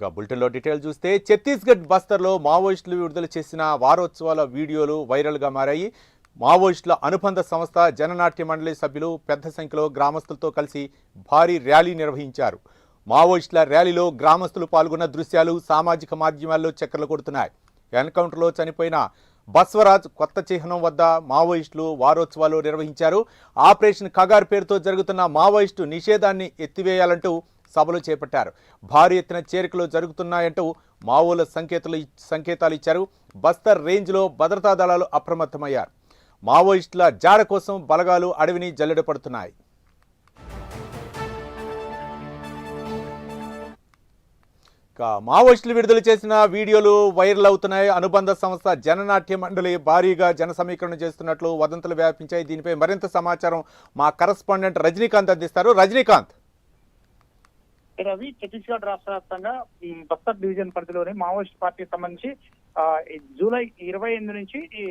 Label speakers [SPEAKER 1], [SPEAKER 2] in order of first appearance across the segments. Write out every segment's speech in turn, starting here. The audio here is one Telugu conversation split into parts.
[SPEAKER 1] ఇక బులెటిన్లో డీటెయిల్ చూస్తే ఛత్తీస్గఢ్ బస్తర్లో మావోయిస్టులు విడుదల చేసిన వారోత్సవాల వీడియోలు వైరల్గా మారాయి. మావోయిస్టుల అనుబంధ సంస్థ జననాట్య మండలి సభ్యులు పెద్ద సంఖ్యలో గ్రామస్తులతో కలిసి భారీ ర్యాలీ నిర్వహించారు. మావోయిస్టుల ర్యాలీలో గ్రామస్తులు పాల్గొన్న దృశ్యాలు సామాజిక మాధ్యమాల్లో చక్కర్లు కొడుతున్నాయి. ఎన్కౌంటర్లో చనిపోయిన బస్వరాజ్ కొత్త చిహ్నం వద్ద మావోయిస్టులు వారోత్సవాలు నిర్వహించారు. ఆపరేషన్ కగార్ పేరుతో జరుగుతున్న మావోయిస్టు నిషేధాన్ని ఎత్తివేయాలంటూ సభలు చేపట్టారు. భారీ ఎత్తున చేరికలు జరుగుతున్నాయంటూ మావోల సంకేతాలు సంకేతాలు ఇచ్చారు. బస్తర్ రేంజ్లో భద్రతా దళాలు అప్రమత్తమయ్యారు. మావోయిస్టుల జాడ కోసం బలగాలు అడవిని జల్లెడ పడుతున్నాయి. మావోయిస్టులు విడుదల చేసిన వీడియోలు వైరల్ అవుతున్నాయి. అనుబంధ సంస్థ జననాట్య మండలి భారీగా జన సమీకరణ చేస్తున్నట్లు వదంతులు వ్యాపించాయి. దీనిపై మరింత సమాచారం మా కరస్పాండెంట్ రజనీకాంత్ అందిస్తారు. రజనీకాంత్!
[SPEAKER 2] రవి ఛత్తీస్గఢ్ రాష్ట్ర వ్యాప్తంగా బస్తర్ డివిజన్ పరిధిలోని మావోయిస్ట్ పార్టీకి సంబంధించి జూలై ఇరవై ఎనిమిది నుంచి ఈ,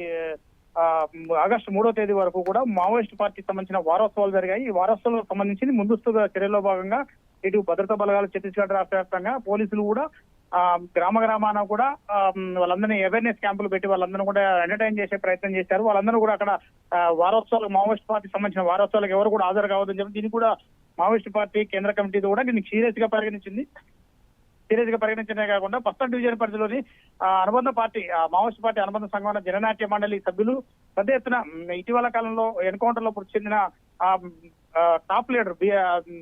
[SPEAKER 2] ఆగస్టు మూడో తేదీ వరకు కూడా మావోయిస్ట్ పార్టీకి సంబంధించిన వారోత్సవాలు జరిగాయి. ఈ వారోత్సవాలకు సంబంధించి ముందస్తుగా చర్యల్లో భాగంగా ఇటు భద్రతా బలగాలు ఛత్తీస్గఢ్ రాష్ట్ర వ్యాప్తంగా పోలీసులు కూడా గ్రామ గ్రామాన కూడా వాళ్ళందరినీ అవేర్నెస్ క్యాంపులు పెట్టి వాళ్ళందరూ కూడా ఎంటర్టైన్ చేసే ప్రయత్నం చేశారు. వాళ్ళందరూ కూడా అక్కడ వారోత్సవాలకు మావోయిస్ట్ పార్టీకి సంబంధించిన వారోత్సవాలకు ఎవరు కూడా హాజరు కావద్దని చెప్పి దీనికి కూడా మావోయిస్ట్ పార్టీ కేంద్ర కమిటీ కూడా దీన్ని సీరియస్గా పరిగణించింది. సీరియస్గా పరిగణించడమే కాకుండా పస్తం డివిజన్ పరిధిలోని అనుబంధ పార్టీ మావోయిస్ట్ పార్టీ అనుబంధ సంఘం జననాట్య మండలి సభ్యులు పెద్ద ఎత్తున ఇటీవల కాలంలో ఎన్కౌంటర్లో మృతి చెందిన టాప్ లీడర్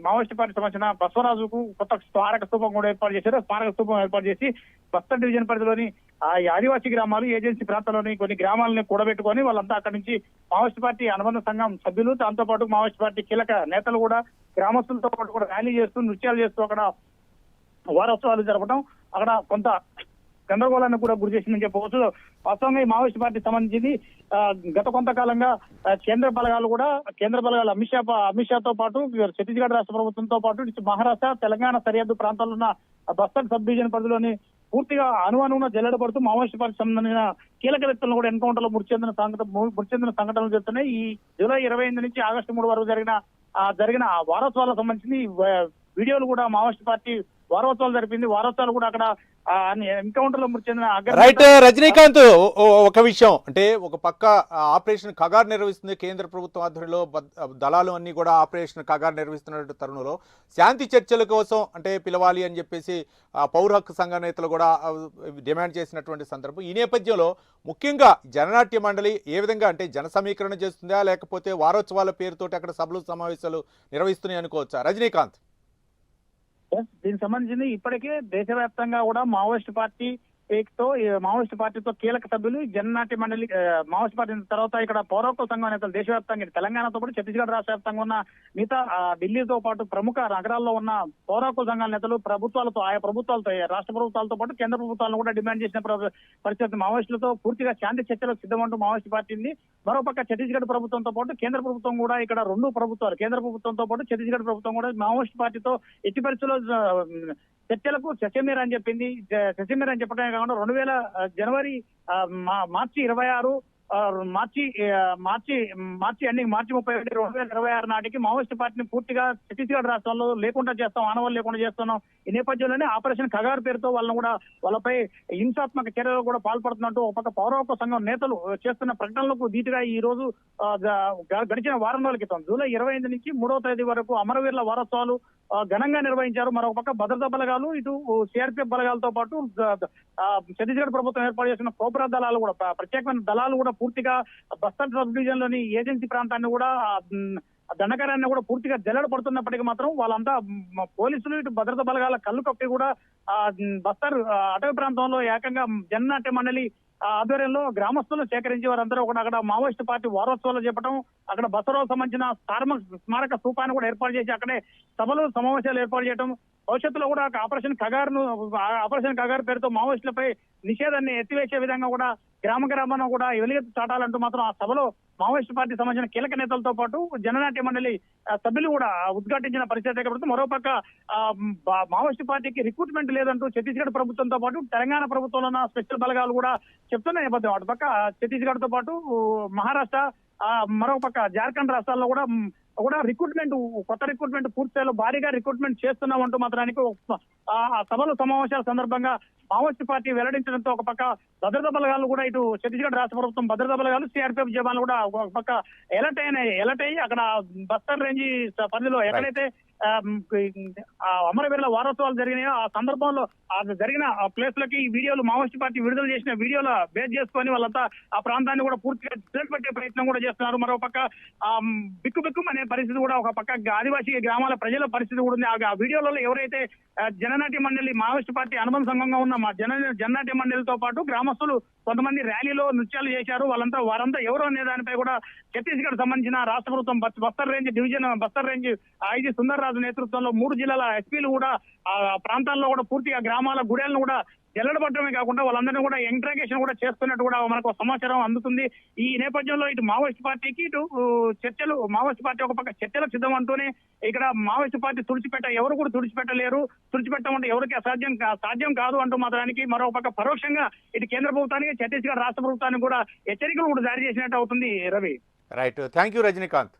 [SPEAKER 2] మావోయిస్ట్ పార్టీ సంబంధించిన బసవరాజుకు కొత్త స్మారక స్థూపం కూడా ఏర్పాటు చేశారు. స్మారక స్థూపం ఏర్పాటు చేసి బస్తర్ డివిజన్ పరిధిలోని ఆ ఆదివాసీ గ్రామాలు ఏజెన్సీ ప్రాంతాల్లోని కొన్ని గ్రామాలని కూడబెట్టుకొని వాళ్ళంతా అక్కడి నుంచి మావోయిస్ట్ పార్టీ అనుబంధ సంఘం సభ్యులు దాంతో పాటు మావోయిస్ట్ పార్టీ కీలక నేతలు కూడా గ్రామస్తులతో పాటు కూడా ర్యాలీ చేస్తూ నృత్యాలు చేస్తూ అక్కడ వారోత్సవాలు జరపడం అక్కడ కొంత గందరగోళాన్ని కూడా గురి చేసిందని చెప్పవచ్చు. వాస్తవంగా ఈ మావోయిస్ట్ పార్టీ సంబంధించింది గత కొంతకాలంగా కేంద్ర బలగాలు కూడా కేంద్ర బలగాలు అమిత్ షా అమిత్ షాతో పాటు ఛత్తీస్గఢ్ రాష్ట్ర ప్రభుత్వంతో పాటు మహారాష్ట్ర తెలంగాణ సరిహద్దు ప్రాంతాల్లో ఉన్న బస్తర్ సబ్ డివిజన్ పరిధిలోని పూర్తిగా అనుమానంగా జల్లెడపడుతూ మావోయిస్ట్ పార్టీ సంబంధించిన కీలక వ్యక్తులను కూడా ఎన్కౌంటర్లో మృతి చెందిన సంఘటన మృతి చెందిన సంఘటనలు చెప్తున్నాయి ఈ జూలై ఇరవై ఎనిమిది నుంచి ఆగస్టు మూడు వరకు జరిగిన ఆ, జరిగిన ఆ వారోత్సవాలకు సంబంధించి వీడియోలు కూడా మావోయిస్ట్ పార్టీ వారోత్సవాలు జరిపింది. వారోత్సవాలు కూడా అక్కడ ఎన్కౌంటర్లో మృతి చెందిన
[SPEAKER 1] రైట్ రజనీకాంత్ ఓ- ఒక విషయం. అంటే ఒక పక్క ఆపరేషన్ కగార్ నిర్వహిస్తుంది కేంద్ర ప్రభుత్వం ఆధ్వర్యంలో దళాలు అన్ని కూడా ఆపరేషన్ కగార్ నిర్వహిస్తున్న తరుణంలో. శాంతి చర్చల కోసం అంటే పిలవాలి అని చెప్పేసి పౌర హక్కు సంఘ నేతలు కూడా డిమాండ్ చేసినటువంటి సందర్భం. ఈ నేపథ్యంలో ముఖ్యంగా జననాట్య మండలి ఏ విధంగా అంటే జన సమీకరణ చేస్తుందా లేకపోతే వారోత్సవాల పేరుతోటి అక్కడ సభలు సమావేశాలు నిర్వహిస్తున్నాయి అనుకోవచ్చా? రజనీకాంత్.
[SPEAKER 2] దీనికి సంబంధించింది ఇప్పటికే దేశవ్యాప్తంగా కూడా మావోయిస్ట్ పార్టీ తో ఈ మావోయిస్ట్ పార్టీతో కీలక సభ్యులు జననాటి మండలి మావోయిస్ట్ పార్టీ తర్వాత ఇక్కడ పౌరత్వ సంఘం నేతలు దేశవ్యాప్తంగా తెలంగాణతో పాటు ఛత్తీస్గఢ్ రాష్ట్ర వ్యాప్తంగా ఉన్న మిగతా ఢిల్లీతో పాటు ప్రముఖ నగరాల్లో ఉన్న పౌరత్వ సంఘాల నేతలు ప్రభుత్వాలతో ఆయా ప్రభుత్వాలతో రాష్ట్ర ప్రభుత్వాలతో పాటు కేంద్ర ప్రభుత్వాలను కూడా డిమాండ్ చేసిన పరిస్థితి మావోయిస్టులతో పూర్తిగా శాంతి చర్చలకు సిద్ధమంటూ మావోయిస్ట్ పార్టీ ఉంది మరోపక్క ఛత్తీస్గఢ్ ప్రభుత్వంతో పాటు కేంద్ర ప్రభుత్వం కూడా ఇక్కడ రెండు ప్రభుత్వాలు కేంద్ర ప్రభుత్వంతో పాటు ఛత్తీస్గఢ్ ప్రభుత్వం కూడా మావోయిస్ట్ పార్టీతో ఎట్టి పరిస్థితుల్లో చర్చలకు చర్చమీర అని చెప్పింది. చ- అని చెప్పడమే కాకుండా రెండు వేల జనవరి ఆ, మా- మార్చి ఇరవై ఆరు మార్చి మార్చి మార్చి ఎండింగ్ మార్చి ముప్పై ఒకటి రెండు వేల ఇరవై ఆరు నాటికి మావోయిస్ట్ పార్టీని పూర్తిగా ఛత్తీస్గఢ్ రాష్ట్రంలో లేకుండా చేస్తాం ఆనవాళ్ళు లేకుండా చేస్తున్నాం. ఈ నేపథ్యంలోనే ఆపరేషన్ ఖగార్ పేరుతో వాళ్ళని కూడా వాళ్ళపై హింసాత్మక చర్యలు కూడా పాల్పడుతున్నట్టు ఒక పక్క సంఘం నేతలు చేస్తున్న ప్రకటనలకు ధీటుగా ఈ రోజు గడిచిన వారం రోజుల క్రితం జూలై ఇరవై ఎనిమిది నుంచి మూడో తేదీ వరకు అమరవీరుల వారోత్సవాలు ఘనంగా నిర్వహించారు. మరొక పక్క భద్రతా బలగాలు ఇటు సిఆర్పీఎఫ్ బలగాలతో పాటు ఆ, ఛత్తీస్గఢ్ ప్రభుత్వం ఏర్పాటు చేసిన కోబ్రా దళాలు కూడా ప్రత్యేకమైన దళాలు కూడా పూర్తిగా బస్టాండ్ సబ్ డివిజన్లోని ఏజెన్సీ ప్రాంతాన్ని కూడా దండకారాన్ని కూడా పూర్తిగా జల్లెడ పడుతున్నప్పటికీ మాత్రం వాళ్ళంతా పోలీసులు ఇటు భద్రతా బలగాల కళ్ళు కప్పి కూడా ఆ బస్తర్ అటవీ ప్రాంతంలో ఏకంగా జననాట్య మండలి ఆధ్వర్యంలో గ్రామస్తులు సేకరించి వారందరూ కూడా అక్కడ మావోయిస్ట్ పార్టీ వారోత్సవాలు చెప్పడం అక్కడ బసరావు సంబంధించిన స్మారక స్మారక స్థూపాన్ని కూడా ఏర్పాటు చేసి అక్కడే సభలు సమావేశాలు ఏర్పాటు చేయడం భవిష్యత్తులో కూడా ఒక ఆపరేషన్ కగార్ను ఆపరేషన్ కగార్ పేరుతో మావోయిస్టులపై నిషేధాన్ని ఎత్తివేసే విధంగా కూడా గ్రామ గ్రామాన కూడా వెలుగెత్తి చాటాలంటూ మాత్రం ఆ సభలో మావోయిస్ట్ పార్టీ సంబంధించిన కీలక నేతలతో పాటు జననాట్య మండలి సభ్యులు కూడా ఉద్ఘాటించిన పరిస్థితి కాబట్టి మరోపక్క ఆ, మావోయిస్ట్ పార్టీకి రిక్రూట్మెంట్ లేదంటూ ఛత్తీస్గఢ్ ప్రభుత్వంతో పాటు తెలంగాణ ప్రభుత్వంలో ఉన్న స్పెషల్ బలగాలు కూడా చెప్తున్న నేపథ్యం అటుపక్క ఛత్తీస్గఢ్తో పాటు మహారాష్ట్ర మరొక పక్క జార్ఖండ్ రాష్ట్రాల్లో కూడా కూడా రిక్రూట్మెంట్ కొత్త రిక్రూట్మెంట్ పూర్తి భారీగా రిక్రూట్మెంట్ చేస్తున్నామంటూ మాత్రానికి ఆ సభలు సమావేశాల సందర్భంగా మావోయిస్ట్ పార్టీ వెల్లడించడంతో ఒక పక్క భద్రతా బలగాలు కూడా ఇటు ఛత్తీస్గఢ్ రాష్ట్ర ప్రభుత్వం భద్రతా బలగాలు సిఆర్పిఎఫ్ జవాన్లు కూడా ఒక పక్క ఎలర్ట్ అయినాయి ఎలర్ట్ అయ్యి అక్కడ బస్తర్ రేంజ్ పరిధిలో ఎక్కడైతే అమరవీరుల వారోత్సవాలు జరిగినాయో ఆ సందర్భంలో జరిగిన ఆ ప్లేస్ లకి ఈ వీడియోలు మావోయిస్ట్ పార్టీ విడుదల చేసిన వీడియోల బేస్ చేసుకొని వాళ్ళంతా ఆ ప్రాంతాన్ని కూడా పూర్తిగా చేపట్టే ప్రయత్నం కూడా చేస్తున్నారు. మరో పక్క ఆ బిక్కు బిక్కు అనే పరిస్థితి కూడా ఒక పక్క ఆదివాసీ గ్రామాల ప్రజల పరిస్థితి కూడా ఉంది. ఆ- వీడియోలలో ఎవరైతే జననాటి జననాట్య మండలి మావోయిస్ట్ పార్టీ అనుబంధ సంఘంగా ఉన్న మా జన జననాట్య మండలితో పాటు గ్రామస్తులు కొంతమంది ర్యాలీలో నృత్యాలు చేశారు. వాళ్ళంతా వారంతా ఎవరు అనే దానిపై కూడా ఛత్తీస్గఢ్ సంబంధించిన రాష్ట్ర ప్రభుత్వం Bastar range division Bastar range IG Sundar Raju నేతృత్వంలో మూడు జిల్లాల ఎస్పీలు కూడా ఆ ప్రాంతాల్లో కూడా పూర్తిగా గ్రామాల గుడేలను కూడా జల్లడబట్టడమే కాకుండా వాళ్ళందరినీ కూడా ఇంట్రాగేషన్ కూడా చేస్తున్నట్టు కూడా మనకు సమాచారం అందుతుంది. ఈ నేపథ్యంలో ఇటు మావోయిస్ట్ పార్టీకి ఇటు చర్చలు మావోయిస్ట్ పార్టీ ఒక పక్క చర్చలకు సిద్ధం అంటూనే ఇక్కడ మావోయిస్ట్ పార్టీ తుడిచిపెట్ట ఎవరు కూడా తుడిచిపెట్టలేరు. తుడిచిపెట్టమంటే ఎవరికి అసాధ్యం సాధ్యం కాదు అంటూ మాత్రానికి మరో పక్క పరోక్షంగా ఇటు కేంద్ర ప్రభుత్వానికి ఛత్తీస్గఢ్ రాష్ట్ర ప్రభుత్వానికి కూడా హెచ్చరికలు కూడా జారీ చేసినట్టు అవుతుంది Ravi.
[SPEAKER 1] Right thank you Rajinikanth